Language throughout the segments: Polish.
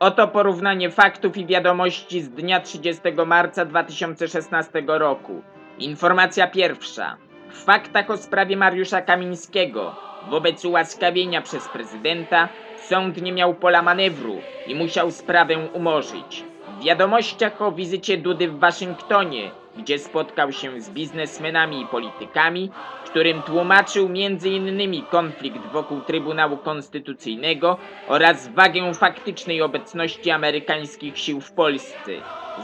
Oto porównanie faktów i wiadomości z dnia 30 marca 2016 roku. Informacja pierwsza. W faktach o sprawie Mariusza Kamińskiego wobec ułaskawienia przez prezydenta sąd nie miał pola manewru i musiał sprawę umorzyć. W wiadomościach o wizycie Dudy w Waszyngtonie, gdzie spotkał się z biznesmenami i politykami, którym tłumaczył m.in. konflikt wokół Trybunału Konstytucyjnego oraz wagę faktycznej obecności amerykańskich sił w Polsce.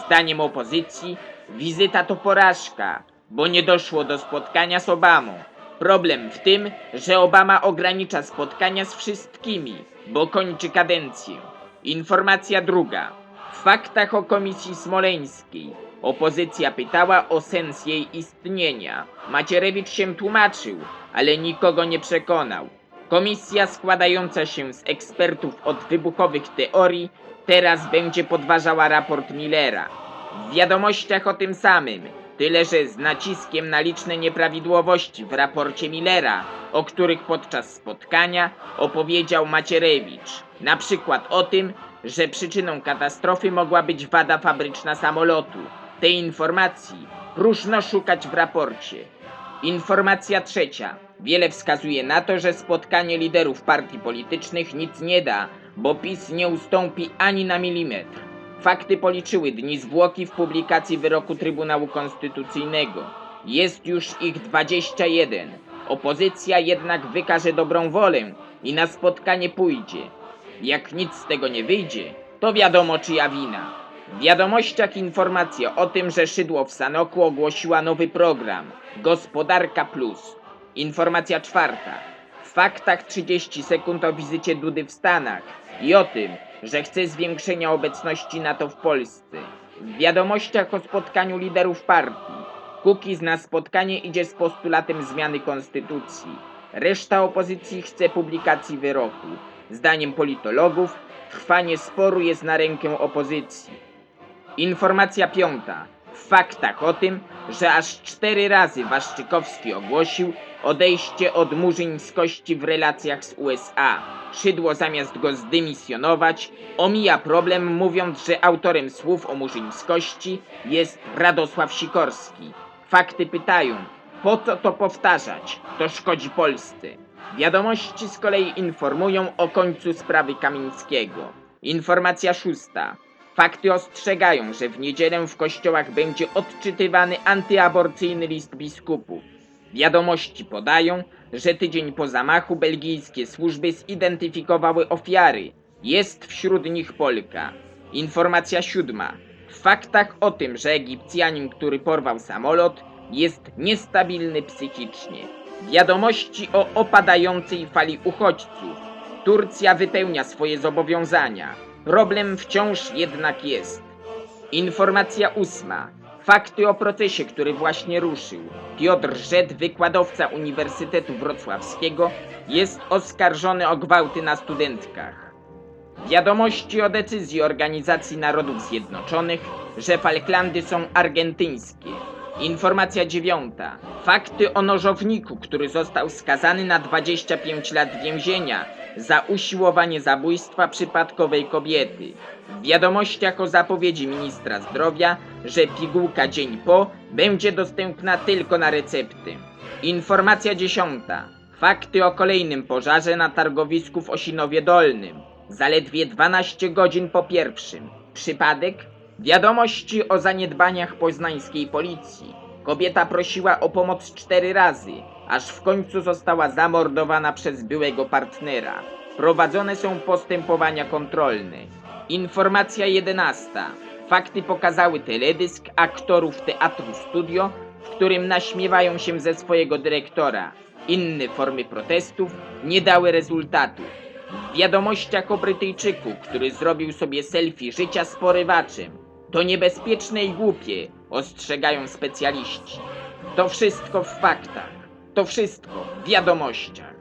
Zdaniem opozycji, wizyta to porażka, bo nie doszło do spotkania z Obamą. Problem w tym, że Obama ogranicza spotkania z wszystkimi, bo kończy kadencję. Informacja druga. W faktach o Komisji Smoleńskiej opozycja pytała o sens jej istnienia. Macierewicz się tłumaczył, ale nikogo nie przekonał. Komisja składająca się z ekspertów od wybuchowych teorii teraz będzie podważała raport Millera. W wiadomościach o tym samym, tyle że z naciskiem na liczne nieprawidłowości w raporcie Millera, o których podczas spotkania opowiedział Macierewicz. Na przykład o tym, że przyczyną katastrofy mogła być wada fabryczna samolotu. Tej informacji próżno szukać w raporcie. Informacja trzecia. Wiele wskazuje na to, że spotkanie liderów partii politycznych nic nie da, bo PiS nie ustąpi ani na milimetr. Fakty policzyły dni zwłoki w publikacji wyroku Trybunału Konstytucyjnego. Jest już ich 21. Opozycja jednak wykaże dobrą wolę i na spotkanie pójdzie. Jak nic z tego nie wyjdzie, to wiadomo czyja wina. W wiadomościach informacja o tym, że Szydło w Sanoku ogłosiła nowy program Gospodarka Plus. Informacja czwarta. W faktach 30 sekund o wizycie Dudy w Stanach i o tym, że chce zwiększenia obecności NATO w Polsce. W wiadomościach o spotkaniu liderów partii. Kukiz na spotkanie idzie z postulatem zmiany konstytucji. Reszta opozycji chce publikacji wyroku. Zdaniem politologów trwanie sporu jest na rękę opozycji. Informacja piąta. W faktach o tym, że aż cztery razy Waszczykowski ogłosił odejście od murzyńskości w relacjach z USA. Szydło zamiast go zdymisjonować, omija problem mówiąc, że autorem słów o murzyńskości jest Radosław Sikorski. Fakty pytają, po co to powtarzać? To szkodzi Polsce. Wiadomości z kolei informują o końcu sprawy Kamińskiego. Informacja szósta. Fakty ostrzegają, że w niedzielę w kościołach będzie odczytywany antyaborcyjny list biskupów. Wiadomości podają, że tydzień po zamachu belgijskie służby zidentyfikowały ofiary. Jest wśród nich Polka. Informacja siódma. W faktach o tym, że Egipcjanin, który porwał samolot, jest niestabilny psychicznie. Wiadomości o opadającej fali uchodźców. Turcja wypełnia swoje zobowiązania. Problem wciąż jednak jest. Informacja ósma. Fakty o procesie, który właśnie ruszył. Piotr Żed, wykładowca Uniwersytetu Wrocławskiego, jest oskarżony o gwałty na studentkach. Wiadomości o decyzji Organizacji Narodów Zjednoczonych, że Falklandy są argentyńskie. Informacja dziewiąta. Fakty o nożowniku, który został skazany na 25 lat więzienia za usiłowanie zabójstwa przypadkowej kobiety. W wiadomościach o zapowiedzi ministra zdrowia, że pigułka dzień po będzie dostępna tylko na recepty. Informacja dziesiąta. Fakty o kolejnym pożarze na targowisku w Osinowie Dolnym. Zaledwie 12 godzin po pierwszym. Przypadek? Wiadomości o zaniedbaniach poznańskiej policji. Kobieta prosiła o pomoc cztery razy, aż w końcu została zamordowana przez byłego partnera. Prowadzone są postępowania kontrolne. Informacja jedenasta. Fakty pokazały teledysk aktorów Teatru Studio, w którym naśmiewają się ze swojego dyrektora. Inne formy protestów nie dały rezultatu. W wiadomościach o Brytyjczyku, który zrobił sobie selfie życia z porywaczem. To niebezpieczne i głupie, ostrzegają specjaliści. To wszystko w faktach. To wszystko w wiadomościach.